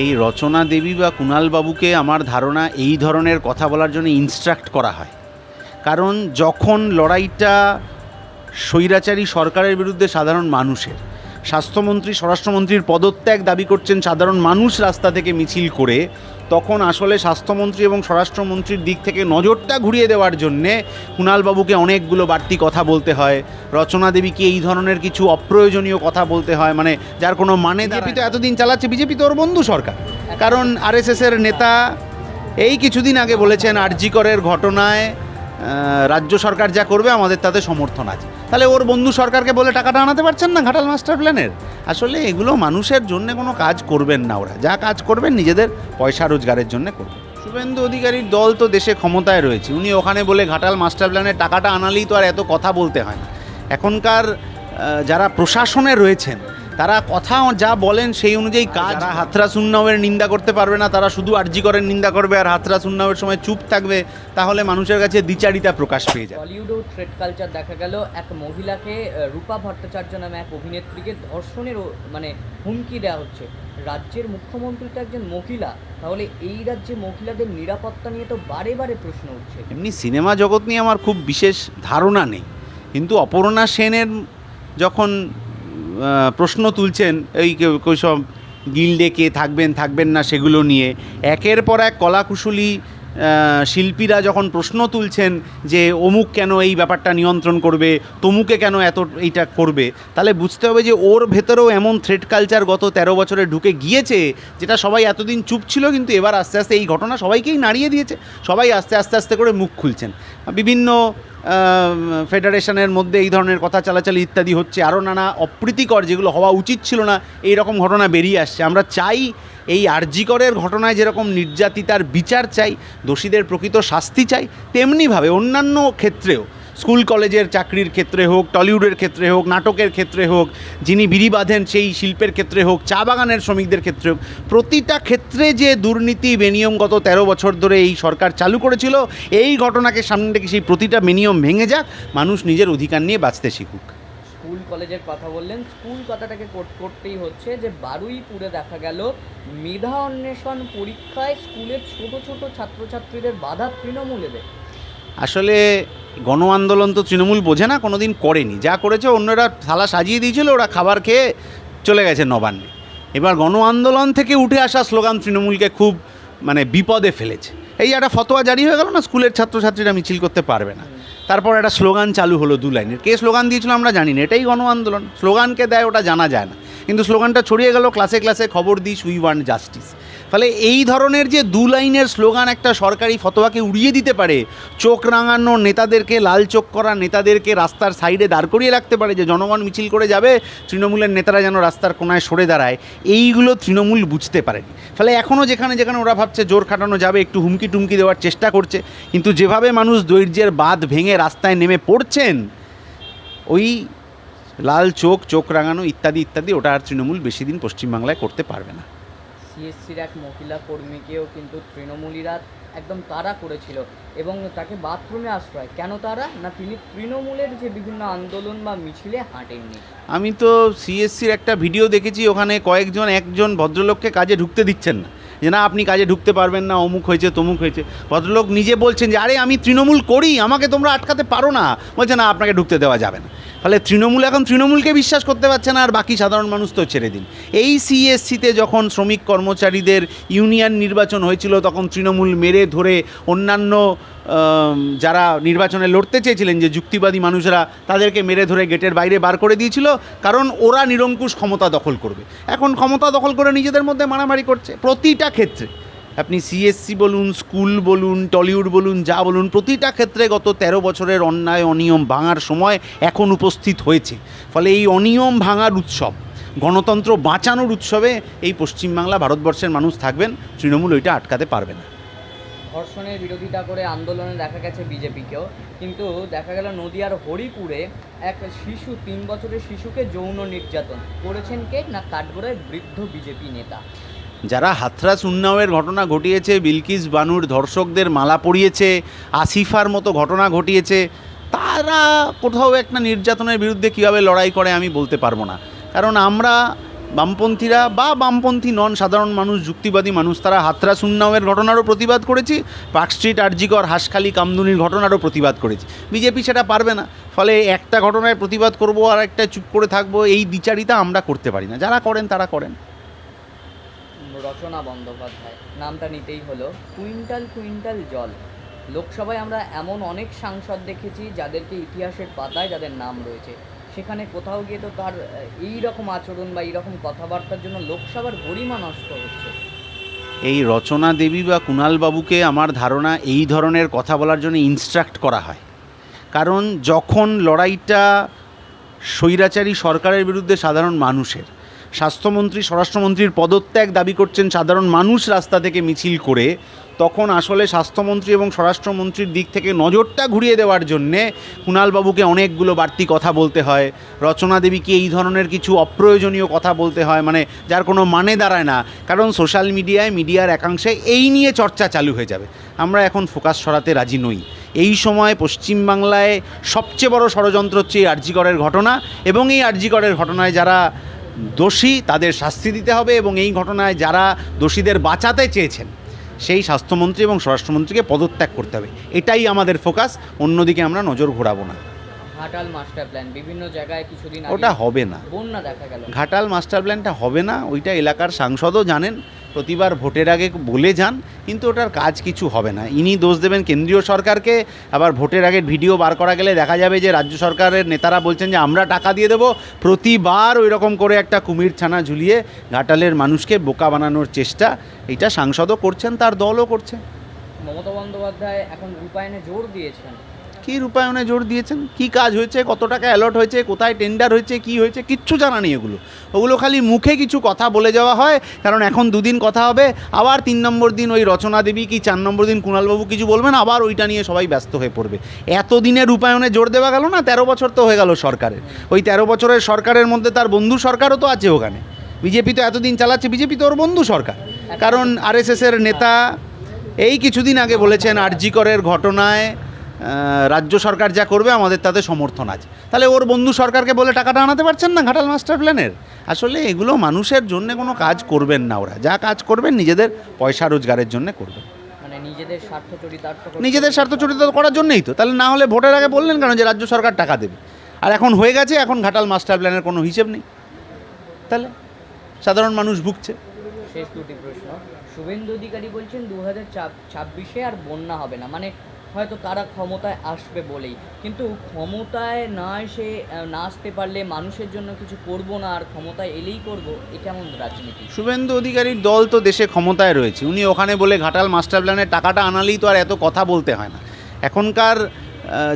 এই রচনা দেবী বা কুণালবাবুকে আমার ধারণা এই ধরনের কথা বলার জন্য ইনস্ট্রাক্ট করা হয়। কারণ যখন লড়াইটা স্বৈরাচারী সরকারের বিরুদ্ধে সাধারণ মানুষের, স্বাস্থ্যমন্ত্রী, স্বরাষ্ট্রমন্ত্রীর পদত্যাগ দাবি করছেন সাধারণ মানুষ রাস্তা থেকে মিছিল করে তখন আসলে স্বাস্থ্যমন্ত্রী এবং স্বরাষ্ট্রমন্ত্রীর দিক থেকে নজরটা ঘুরিয়ে দেওয়ার জন্যে কুণালবাবুকে অনেকগুলো বাড়তি কথা বলতে হয়। রচনা দেবীকে এই ধরনের কিছু অপ্রয়োজনীয় কথা বলতে হয় মানে যার কোনো মানে বিজেপি তো এতদিন চালাচ্ছে বিজেপি তো ওর বন্ধু সরকার। কারণ আরএসএসের নেতা এই কিছুদিন আগে বলেছেন আরজিকরের ঘটনায় রাজ্য সরকার যা করবে আমাদের তাতে সমর্থন আছে। তাহলে ওর বন্ধু সরকারকে বলে টাকাটা আনাতে পারছেন না ঘাটাল মাস্টার প্ল্যানের? আসলে এগুলো মানুষের জন্য কোনো কাজ করবেন না ওরা। যা কাজ করবেন নিজেদের পয়সা রোজগারের জন্য করবেন। শুভেন্দু অধিকারীর দল তো দেশে ক্ষমতায় রয়েছে। উনি ওখানে বলে ঘাটাল মাস্টার প্ল্যানের টাকাটা আনালেই তো আর এত কথা বলতে হয় না। এখনকার যারা প্রশাসনে রয়েছেন তারা কথা যা বলেন সেই অনুযায়ী কাজ। যারা হাতরাস উন্নবের নিন্দা করতে পারবে না তারা শুধু আরজিকরের নিন্দা করবে আর হাতরাস উন্নবের সময় চুপ থাকবে তাহলে মানুষের কাছে দ্বিচারিতা প্রকাশ পেয়ে যাবে। টলিউডেও থ্রেড কালচার দেখা গেল এক মহিলাকে রূপা ভট্টাচার্য নামে এক অভিনেত্রীকে ধর্ষণের মানে হুমকি দেওয়া হচ্ছে। রাজ্যের মুখ্যমন্ত্রী তো একজন মহিলা তাহলে এই রাজ্যে মহিলাদের নিরাপত্তা নিয়ে তো বারে বারে প্রশ্ন উঠছে। এমনি সিনেমা জগৎ নিয়ে আমার খুব বিশেষ ধারণা নেই কিন্তু অপর্ণা সেনের যখন প্রশ্ন তুলছেন এই সব গিল্ডে কে থাকবেন থাকবেন না সেগুলো নিয়ে। একের পর এক কলাকুশলী শিল্পীরা যখন প্রশ্ন তুলছেন যে অমুক কেন এই ব্যাপারটা নিয়ন্ত্রণ করবে, তমুকে কেন এত এইটা করবে, তাহলে বুঝতে হবে যে ওর ভেতরেও এমন থ্রেড কালচার গত তেরো বছরে ঢুকে গিয়েছে, যেটা সবাই এতদিন চুপ ছিল কিন্তু এবার আস্তে আস্তে এই ঘটনা সবাইকেই নাড়িয়ে দিয়েছে। সবাই আস্তে আস্তে আস্তে করে মুখ খুলছেন। বিভিন্ন ফেডারেশনের মধ্যে এই ধরনের কথা চালাচালি ইত্যাদি হচ্ছে, আরও নানা অপ্রীতিকর যেগুলো হওয়া উচিত ছিল না এই রকম ঘটনা বেরিয়ে আসছে। আমরা চাই এই আরজিকরের ঘটনায় যেরকম নির্যাতিতার বিচার চাই, দোষীদের প্রকৃত শাস্তি চাই, তেমনিভাবে অন্যান্য ক্ষেত্রেও, স্কুল কলেজের চাকরির ক্ষেত্রে হোক, টলিউডের ক্ষেত্রে হোক, নাটকের ক্ষেত্রে হোক, যিনি বিড়ি বাঁধেন সেই শিল্পের ক্ষেত্রে হোক, চা বাগানের শ্রমিকদের ক্ষেত্রে হোক, প্রতিটা ক্ষেত্রে যে দুর্নীতি বেনিয়ম গত তেরো বছর ধরে এই সরকার চালু করেছিল, এই ঘটনাকে সামনে রেখে সেই প্রতিটা বেনিয়ম ভেঙে যাক, মানুষ নিজের অধিকার নিয়ে বাঁচতে শিখুক। কলেজের কথা বললেন, স্কুল কথাটাকে করতেই হচ্ছে যে বারুইপুরে দেখা গেল মেধা অন্বেষণ পরীক্ষায় স্কুলের ছোট ছোট ছাত্রছাত্রীদের বাধা তৃণমূলেদের আসলে গণ আন্দোলন তো তৃণমূল বোঝে না, কোনোদিন করেনি। যা করেছে অন্যরা থালা সাজিয়ে দিয়েছিল, ওরা খাবার খেয়ে চলে গেছে নবান্নে। এবার গণ আন্দোলন থেকে উঠে আসা স্লোগান তৃণমূলকে খুব মানে বিপদে ফেলেছে। এই একটা ফতোয়া জারি হয়ে গেল না, স্কুলের ছাত্রছাত্রীরা মিছিল করতে পারবে না। তারপর একটা স্লোগান চালু হলো দু লাইনের। কে স্লোগান দিয়েছিল আমরা জানি না, এটাই গণ আন্দোলন স্লোগানকে দেয় ওটা জানা যায় না। কিন্তু স্লোগানটা ছড়িয়ে গেল ক্লাসে ক্লাসে খবর দিস উই ওয়ান্ট জাস্টিস ফলে এই ধরনের যে দু লাইনের স্লোগান একটা সরকারি ফতোয়াকে উড়িয়ে দিতে পারে, চোখ রাঙানো নেতাদেরকে, লাল চোখ করা নেতাদেরকে রাস্তার সাইডে দাঁড় করিয়ে রাখতে পারে যে জনগণ মিছিল করে যাবে, তৃণমূলের নেতারা যেন রাস্তার কোনায় সরে দাঁড়ায়, এইগুলো তৃণমূল বুঝতে পারেনি। ফলে এখনও যেখানে যেখানে ওরা ভাবছে জোর খাটানো যাবে, একটু হুমকি টুমকি দেওয়ার চেষ্টা করছে, কিন্তু যেভাবে মানুষ দৈর্যের বাঁধ ভেঙে রাস্তায় নেমে পড়ছেন, ওই লাল চোখ চোখ রাঙানো ইত্যাদি ইত্যাদি, ওটা আর তৃণমূল বেশি দিন পশ্চিমবাংলায় করতে পারবে না। সিএসসির এক মহিলা কর্মীকেও কিন্তু তৃণমূলীরা একদম তাড়া করেছিল এবং তাকে বাথরুমে আশ্রয়। কেন তারা না তিনি তৃণমূলের যে বিভিন্ন আন্দোলন বা মিছিলে হাঁটেননি। আমি তো সিএসসির একটা ভিডিও দেখেছি, ওখানে কয়েকজন, একজন ভদ্রলোককে কাজে ঢুকতে দিচ্ছেন না। যে না, আপনি কাজে ঢুকতে পারবেন না, অমুক হয়েছে, তমুক হয়েছে। ভদ্রলোক নিজে বলছেন যে, আরে, আমি তৃণমূল করি, আমাকে তোমরা আটকাতে পারো না। বলছে, না, আপনাকে ঢুকতে দেওয়া যাবে না। ফলে তৃণমূল, এখন তৃণমূলকে বিশ্বাস করতে পারছে না, আর বাকি সাধারণ মানুষ তো ছেড়ে দিন। এই সিএসসিতে যখন শ্রমিক কর্মচারীদের ইউনিয়ন নির্বাচন হয়েছিল, তখন তৃণমূল মেরে ধরে অন্যান্য যারা নির্বাচনে লড়তে চেয়েছিলেন, যে যুক্তিবাদী মানুষরা, তাদেরকে মেরে ধরে গেটের বাইরে বার করে দিয়েছিল, কারণ ওরা নিরঙ্কুশ ক্ষমতা দখল করবে। এখন ক্ষমতা দখল করে নিজেদের মধ্যে মারামারি করছে, প্রতিটা ক্ষেত্রে। আপনি সিএসসি বলুন, স্কুল বলুন, টলিউড বলুন, যা বলুন, প্রতিটা ক্ষেত্রে গত তেরো বছরের অন্যায়, অনিয়ম ভাঙার সময় এখন উপস্থিত হয়েছে। ফলে এই অনিয়ম ভাঙার উৎসব, গণতন্ত্র বাঁচানোর উৎসবে এই পশ্চিমবাংলা ভারতবর্ষের মানুষ থাকবেন, তৃণমূল ওইটা আটকাতে পারবে না। ধর্ষণের বিরোধিতা করে আন্দোলনে দেখা গেছে বিজেপিকেও। কিন্তু দেখা গেল নদিয়ার হরিপুরে এক শিশু, তিন বছরের শিশুকে যৌন নির্যাতন করেছেন কে? না কাঠগড়ায় বৃদ্ধ বিজেপি নেতা। যারা হাথরাস উন্নাওয়ের ঘটনা ঘটিয়েছে, বিলকিস বানুর ধর্ষকদের মালা পরিয়েছে, আসিফার মতো ঘটনা ঘটিয়েছে, তারা কোথাও একটা নির্যাতনের বিরুদ্ধে কীভাবে লড়াই করে আমি বলতে পারব না। কারণ আমরা বামপন্থীরা বা বামপন্থী নন সাধারণ মানুষ, যুক্তিবাদী মানুষ, তারা হাতরা সুন্নামের ঘটনারও প্রতিবাদ করেছি, পার্ক স্ট্রিট, আরজিকর, হাঁসখালি, কামদুনির ঘটনারও প্রতিবাদ করেছি। বিজেপি সেটা পারবে না, ফলে একটা ঘটনায় প্রতিবাদ করব আর একটা চুপ করে থাকব, এই বিচারিতা আমরা করতে পারি না। যারা করেন তারা করেন। রচনা বন্দ্যোপাধ্যায়। নামটা নিতেই হলো কুইন্টাল কুইন্টাল জল। লোকসভায় আমরা এমন অনেক সাংসদ দেখেছি যাদেরকে ইতিহাসের পাতায় যাদের নাম রয়েছে। সেখানে কোথাও গিয়ে তো তার এই রকম আচরণ বা এই রকম কথাবার্তার জন্য লোকসভার গরিমা নষ্ট হচ্ছে। এই রচনা দেবী বা কুণাল বাবুকে আমার ধারণা এই ধরনের কথা বলার জন্য ইনস্ট্রাক্ট করা হয়। কারণ যখন লড়াইটা স্বৈরাচারী সরকারের বিরুদ্ধে সাধারণ মানুষের স্বাস্থ্যমন্ত্রী, স্বরাষ্ট্রমন্ত্রীর পদত্যাগ দাবি করছেন সাধারণ মানুষ রাস্তা থেকে মিছিল করে। তখন আসলে স্বাস্থ্যমন্ত্রী এবং স্বরাষ্ট্রমন্ত্রীর দিক থেকে নজরটা ঘুরিয়ে দেওয়ার জন্যে কুণালবাবুকে অনেকগুলো বাড়তি কথা বলতে হয়। রচনা দেবীকে এই ধরনের কিছু অপ্রয়োজনীয় কথা বলতে হয় মানে যার কোনো মানে দাঁড়ায় না। কারণ সোশ্যাল মিডিয়ায়, মিডিয়ার একাংশে এই নিয়ে চর্চা চালু হয়ে যাবে। আমরা এখন ফোকাস সরাতে রাজি নই। এই সময় পশ্চিমবাংলায় সবচেয়ে বড় ষড়যন্ত্র হচ্ছে এই আরজিকরের ঘটনা এবং এই আরজিকরের ঘটনায় যারা দোষী তাদের শাস্তি দিতে হবে এবং এই ঘটনায় যারা দোষীদের বাঁচাতে চেয়েছেন সেই স্বাস্থ্যমন্ত্রী এবং স্বরাষ্ট্রমন্ত্রীকে পদত্যাগ করতে হবে। এটাই আমাদের ফোকাস অন্যদিকে আমরা নজর ঘোরাবো না। ঘাটাল মাস্টার প্ল্যান বিভিন্ন জায়গায় কিছুদিন ওটা হবে না। বন্যা দেখা গেল। ঘাটাল মাস্টার প্ল্যানটা হবে না ওইটা এলাকার সাংসদও জানেন প্রতিবার ভোটের আগে বলে যান, কিন্তু ওটার কাজ কিছু হবে না। ইনি দোষ দেবেন কেন্দ্রীয় সরকারকে, আবার ভোটের আগে ভিডিও বার করা গেলে দেখা যাবে যে রাজ্য সরকারের নেতারা বলছেন যে আমরা টাকা দিয়ে দেবো। প্রতিবার ওই রকম করে একটা কুমির ছানা ঝুলিয়ে ঘাটালের মানুষকে বোকা বানানোর চেষ্টা এটা সাংসদও করছেন, তার দলও করছে। মমতা বন্দ্যোপাধ্যায় এখন রূপায়ণে জোর দিয়েছেন। কী রূপায়ণে জোর দিয়েছেন? কি কাজ হয়েছে? কত টাকা অ্যালট হয়েছে? কোথায় টেন্ডার হয়েছে? কি হয়েছে? কিচ্ছু জানা নেই এগুলো। ওগুলো খালি মুখে কিছু কথা বলে যাওয়া হয় কারণ এখন দুদিন কথা হবে। আবার তিন নম্বর দিন ওই রচনা দেবী কি চার নম্বর দিন কুণালবাবু কিছু বলবেন? আবার ওইটা নিয়ে সবাই ব্যস্ত হয়ে পড়বে। এত এতদিনে রূপায়ণে জোর দেওয়া গেল না? তেরো বছর তো হয়ে গেল সরকারের। ওই তেরো বছরের সরকারের মধ্যে তার বন্ধু সরকারও তো আছে ওখানে। বিজেপি তো এতদিন চালাচ্ছে বিজেপি তো ওর বন্ধু সরকার। কারণ আরএসএসের নেতা এই কিছুদিন আগে বলেছেন আরজিকরের ঘটনায় আহ, রাজ্য সরকার যা করবে আমাদের তাতে সমর্থন আছে। তাহলে ওর বন্ধু সরকারকে বলে টাকাটা আনাতে পারছেন না ঘাটাল মাস্টার প্ল্যানের? আসলে এগুলো মানুষের জন্য কোনো কাজ করবেন না ওরা। যা কাজ করবেন নিজেদের পয়সা রোজগারের জন্য করবেন। মানে নিজেদের স্বার্থ চরিতার্থ চরিত করার জন্যই তো। তাহলে না হলে ভোটের আগে বললেন কেন যে রাজ্য সরকার টাকা দেবে? আর এখন হয়ে গেছে এখন ঘাটাল মাস্টার প্ল্যানের কোনো হিসেব নেই। তাহলে সাধারণ মানুষ ভুগছে। শেষ দুটি প্রশ্ন। শুভেন্দু অধিকারী বলছেন দু হাজার ছাব্বিশে আর বন্যা হবে না। মানে হয়তো তারা ক্ষমতায় আসবে বলেই। কিন্তু ক্ষমতায় না এসে না আসতে পারলে মানুষের জন্য কিছু করব না আর ক্ষমতায় এলেই করব, এ কেমন রাজনীতি? শুভেন্দু অধিকারীর দল তো দেশে ক্ষমতায় রয়েছে। উনি ওখানে বলে ঘাটাল মাস্টার প্ল্যানের টাকাটা আনালেই তো আর এত কথা বলতে হয় না। এখনকার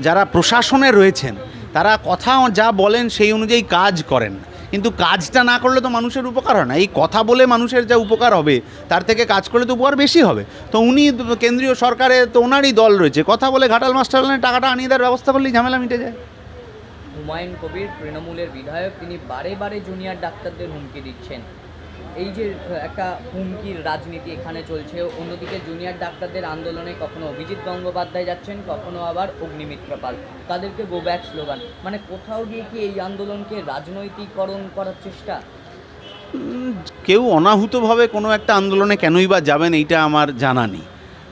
যারা প্রশাসনে রয়েছেন, তারা কথা যা বলেন সেই অনুযায়ী কাজ করেন না। কিন্তু কাজটা না করলে তো মানুষের উপকার হয় না। এই কথা বলে মানুষের যা উপকার হবে, তার থেকে কাজ করলে তো উপকার বেশি হবে। তো উনি কেন্দ্রীয় সরকারে, তো ওনারই দল রয়েছে। কথা বলে ঘাটাল মাস্টার টাকাটা আনিয়ে দেওয়ার ব্যবস্থা করলেই ঝামেলা মিটে যায়। হুমায়ুন কবির তৃণমূলের বিধায়ক, তিনি বারে বারে জুনিয়র ডাক্তারদের হুমকি দিচ্ছেন। এই যে একটা হুমকির রাজনীতি এখানে চলছে, অন্যদিকে জুনিয়র ডাক্তারদের আন্দোলনে কখনো অভিজিৎ গঙ্গোপাধ্যায় যাচ্ছেন, কখনো আবার অগ্নিমিত্র পাল তাদেরকে গো ব্যাক স্লোগান মানে কোথাও গিয়ে কি এই আন্দোলনকে রাজনৈতিকরণ করার চেষ্টা? কেউ অনাহুতভাবে কোনো একটা আন্দোলনে কেনই বা যাবেন এইটা আমার জানা নেই।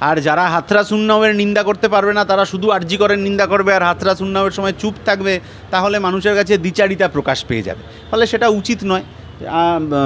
আর যারা হাতরাস উন্নয়নের নিন্দা করতে পারবে না, তারা শুধু আর্জি করেন নিন্দা করবে, আর হাতরাস উন্নয়নের সময় চুপ থাকবে, তাহলে মানুষের কাছে দ্বিচারিতা প্রকাশ পেয়ে যাবে। ফলে সেটা উচিত নয়।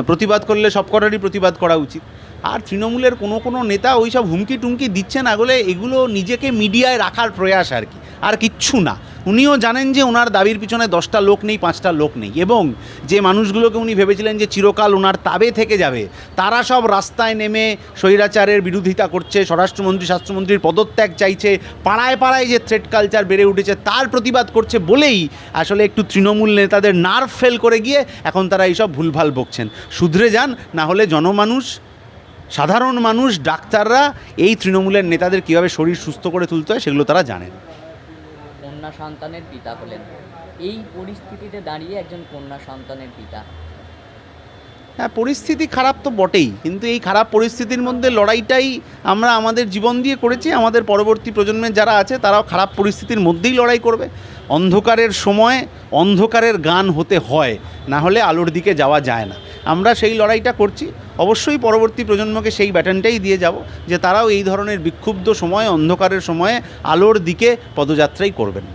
প্রতিবাদ করলে সবকটারই প্রতিবাদ করা উচিত। আর তৃণমূলের কোনো কোনো নেতা ওই সব হুমকি টুমকি দিচ্ছে না বলে এগুলো নিজেকে মিডিয়ায় রাখার প্রয়াস আর কি। আর কিচ্ছু না। উনিও জানেন যে ওনার দাবির পিছনে দশটা লোক নেই, পাঁচটা লোক নেই। এবং যে মানুষগুলোকে উনি ভেবেছিলেন যে চিরকাল ওনার তাবে থেকে যাবে, তারা সব রাস্তায় নেমে স্বৈরাচারের বিরোধিতা করছে, স্বরাষ্ট্রমন্ত্রী, স্বাস্থ্যমন্ত্রীর পদত্যাগ চাইছে, পাড়ায় পাড়ায় যে থ্রেড কালচার বেড়ে উঠেছে তার প্রতিবাদ করছে বলেই আসলে একটু তৃণমূল নেতাদের নার্ভ ফেল করে গিয়ে এখন তারা এইসব ভুলভাল বকছেন। শুধরে যান, না হলে জনমানুষ, সাধারণ মানুষ, ডাক্তাররা এই তৃণমূলের নেতাদের কীভাবে শরীর সুস্থ করে তুলতে হয় সেগুলো তারা জানেন। কন্যা সন্তানের পিতা হলেন। এই পরিস্থিতিতে দাঁড়িয়ে একজন কন্যা সন্তানের পিতা। হ্যাঁ পরিস্থিতি খারাপ তো বটেই, কিন্তু এই খারাপ পরিস্থিতির মধ্যে লড়াইটাই আমরা আমাদের জীবন দিয়ে করেছি, আমাদের পরবর্তী প্রজন্মের যারা আছে তারাও খারাপ পরিস্থিতির মধ্যেই লড়াই করবে। অন্ধকারের সময় অন্ধকারের গান হতে হয়, না হলে আলোর দিকে যাওয়া যায় না। আমরা সেই লড়াইটা করছি অবশ্যই পরবর্তী প্রজন্মকে সেই ব্যাটনটাই দিয়ে যাব যে তারাও এই ধরনের বিক্ষুব্ধ সময়, অন্ধকারের সময়ে আলোর দিকে পদযাত্রাই করবেন।